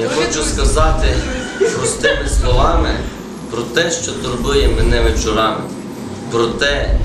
Я хочу сказати простими словами про те, що турбує мене вечорами, про те,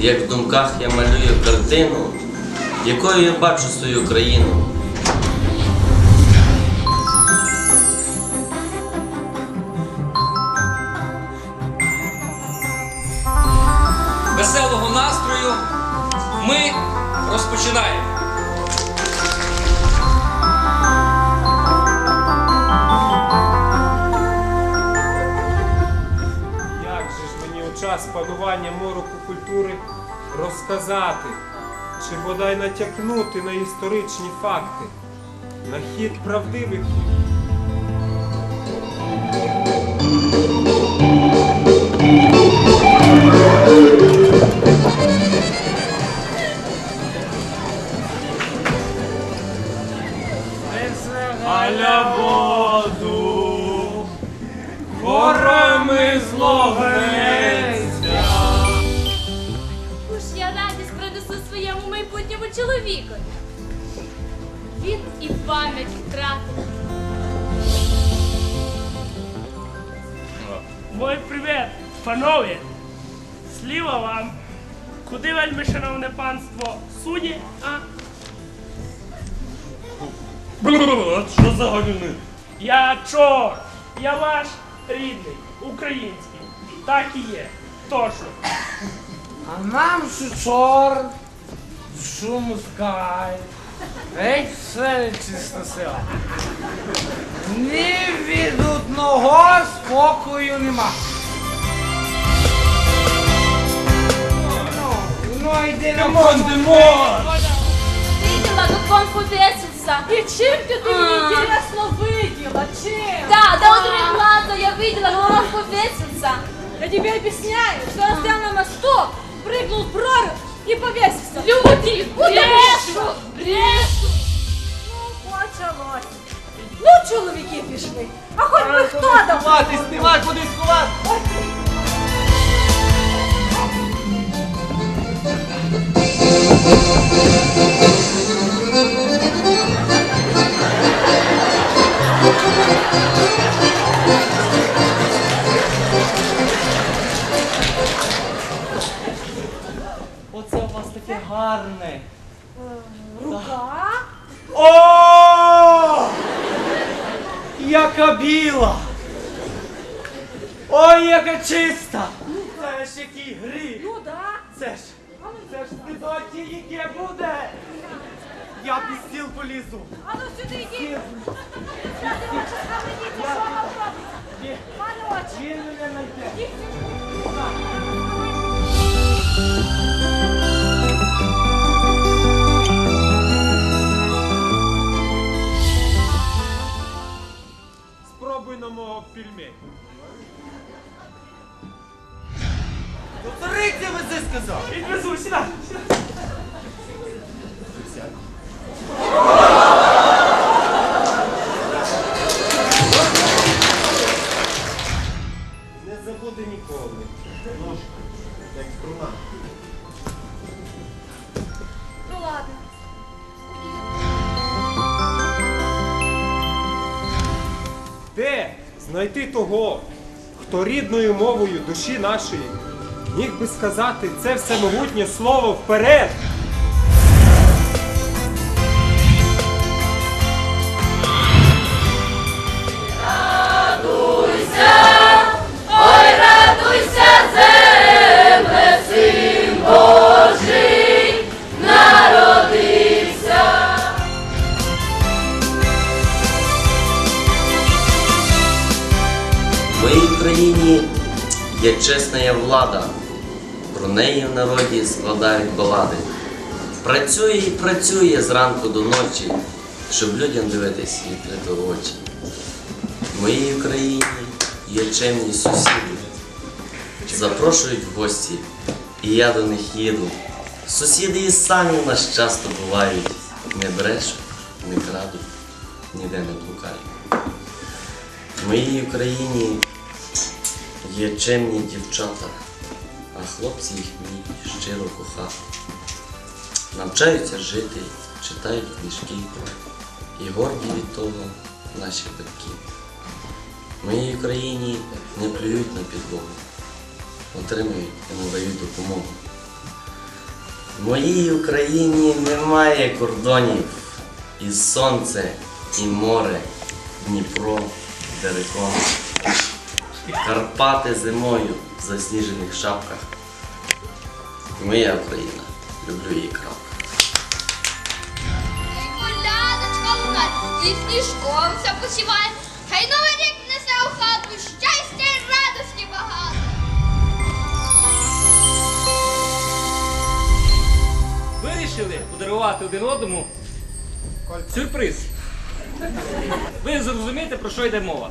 як в думках я малюю картину, якою я бачу свою країну. веселого настрою ми розпочинаємо. Час мороку культури розказати, чи бодай натякнути на історичні факти, на хід правдивих Аля воду, горами зловеться. Мой привіт, панове! Сліва вам! Куди вельми шановне панство суді, а? От що за галюни? Я чорт! Я ваш рідний, український. Так і є. Тож, А нам що чорт, шум скай, геть все чисто сила. Ні від одного спокою нема. Ну, ну йди на Димон, Димон! Видела, как он повесился. И чем ты, ты мне интересно видела? Чем? Да, да, вот три глаза я видела, как он повесился. Я тебе объясняю, что он стоял на мосту, прыгнул в прорубь и повесился. Люди, брешу, чоловіки пішли. А хоч би хто давав? Ховати, співай, кудись ховати. Оце у вас таке гарне. Яка біла! Ой, яка чиста! Це ж який гріх! Ну да. Це ж, це ж видоті, яке буде! Я під стіл полізу! А ну сюди сідай. Не забуде ніколи. Ножка, як струна. Ну ладно. Де знайти того, хто рідною мовою душі нашої міг би сказати це всемогутнє слово вперед? В моїй країні є чесна влада, про неї в народі складають балади. Працює і працює зранку до ночі, щоб людям дивитись відкрито в очі. В моїй Україні є чемні сусіди, запрошують в гості, і я до них їду. Сусіди і самі нас часто бувають, не брешуть, не крадуть, ніде не блукають. В моїй Україні є чемні дівчата, а хлопці їх вміють щиро кохати. Навчаються жити, читають книжки і горді від того, наших батьків. В моїй Україні не плюють на підлогу, отримують і надають допомогу. В моїй Україні немає кордонів, і сонце, і море, Дніпро, Дерекон. Карпати зимою в засніжених шапках. Моя Україна, люблю її крапка. Колядочка лунать, і сніжком все посіває. Хай новий рік несе у хату щастя і радості багато. Вирішили подарувати один одному сюрприз. Ви зрозумієте, про що йде мова.